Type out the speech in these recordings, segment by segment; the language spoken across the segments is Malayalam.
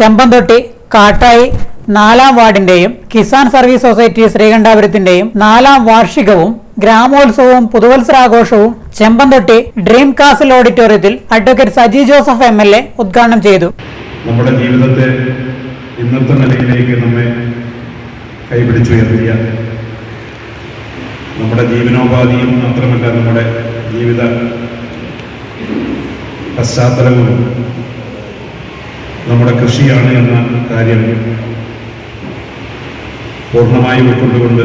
ചെമ്പന്തൊട്ടി കാട്ടായി നാലാം വാർഡിന്റെയും കിസാൻ സർവീസ് സൊസൈറ്റി ശ്രീകണ്ഠാപുരത്തിന്റെയും നാലാം വാർഷികവും ഗ്രാമോത്സവവും പുതുവത്സരാഘോഷവും ചെമ്പന്തൊട്ടി ഡ്രീം കാസിൽ ഓഡിറ്റോറിയത്തിൽ advocate Saji Joseph M L A ഉദ്ഘാടനം ചെയ്തു. നമ്മുടെ ജീവിതത്തെ ഇന്നത്തെ നിലയിലേക്ക് നമ്മെ കൈപിടിച്ചുയർത്തിയ നമ്മുടെ ജീവനോപാധിയും മാത്രമല്ല നമ്മുടെ ജീവിത പശ്ചാത്തലവും നമ്മുടെ കൃഷിയാണ് എന്ന കാര്യം പൂർണമായി ഉൾക്കൊണ്ടുകൊണ്ട്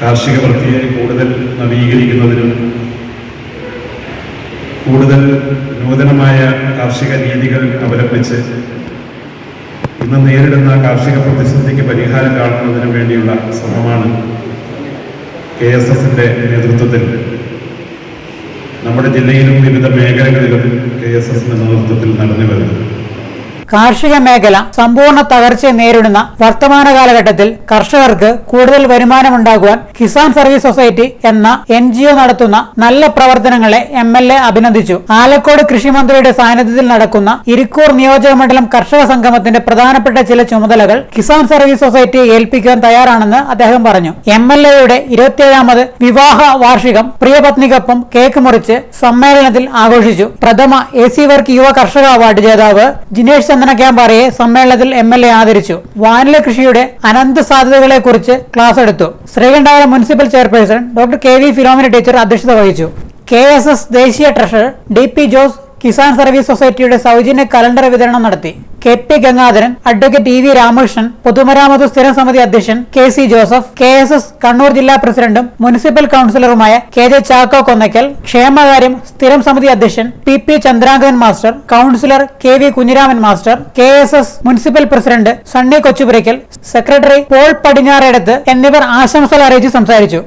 കാർഷിക വൃത്തിയെ കൂടുതൽ നവീകരിക്കുന്നതിനും കൂടുതൽ നൂതനമായ കാർഷിക രീതികൾ അവലംബിച്ച് ഇന്ന് നേരിടുന്ന കാർഷിക പ്രതിസന്ധിക്ക് പരിഹാരം കാണുന്നതിന് വേണ്ടിയുള്ള ശ്രമമാണ് കെ എസ് എസിന്റെ നേതൃത്വത്തിൽ നമ്മുടെ ജില്ലയിലും വിവിധ മേഖലകളിലും കെ എസ് എസിന്റെ നേതൃത്വത്തിൽ നടന്നു വരുന്നത് കാർഷിക മേഖല സമ്പൂർണ തകർച്ചയെ നേരിടുന്ന വർത്തമാന കാലഘട്ടത്തിൽ കർഷകർക്ക് കൂടുതൽ വരുമാനമുണ്ടാകുവാൻ കിസാൻ സർവീസ് സൊസൈറ്റി എന്ന എൻ നടത്തുന്ന നല്ല പ്രവർത്തനങ്ങളെ എ അഭിനന്ദിച്ചു. ആലക്കോട് കൃഷിമന്ത്രിയുടെ സാന്നിധ്യത്തിൽ നടക്കുന്ന ഇരിക്കൂർ നിയോജക മണ്ഡലം കർഷക സംഗമത്തിന്റെ പ്രധാനപ്പെട്ട ചില ചുമതലകൾ കിസാൻ സർവീസ് സൊസൈറ്റിയെ ഏൽപ്പിക്കാൻ തയ്യാറാണെന്ന് അദ്ദേഹം പറഞ്ഞു. എം എൽ എയുടെ ഇരുപത്തിയേഴാമത് വിവാഹ വാർഷികം പ്രിയപത്നിക്കൊപ്പം കേക്ക് മുറിച്ച് സമ്മേളനത്തിൽ ആഘോഷിച്ചു. പ്രഥമ എ സി വർക്ക് യുവ കർഷക അവാർഡ് ജേതാവ് ജിനേഷ് ചന്ദന ക്യാമ്പാറയെ സമ്മേളനത്തിൽ എം എൽ എ ആദരിച്ചു. വാനില കൃഷിയുടെ അനന്ത സാധ്യതകളെ കുറിച്ച് ക്ലാസ് എടുത്തു. Sreekandapuram municipal chairperson doctor K V Philomina teacher അധ്യക്ഷത വഹിച്ചു. കെ എസ് എസ് ദേശീയ treasurer D P Jose Kisan service സൊസൈറ്റിയുടെ സൗജന്യ കലണ്ടർ വിതരണം നടത്തി. K P Gangadharan advocate E V Ramakrishnan പൊതുമരാമത്ത് സ്ഥിരം സമിതി അധ്യക്ഷൻ K C Joseph K S S Kannur ജില്ലാ പ്രസിഡന്റും മുനിസിപ്പൽ കൌൺസിലറുമായ കെ ജെ ചാക്കോ കൊന്നയ്ക്കൽ ക്ഷേമകാര്യം സ്ഥിരം സമിതി അധ്യക്ഷൻ P P Chandrangan master councillor K V Kunhiraman master K S S municipal president Sunny Kochupurackal secretary Paul Padinjareduthu എന്നിവർ ആശംസകൾ അറിയിച്ച് സംസാരിച്ചു.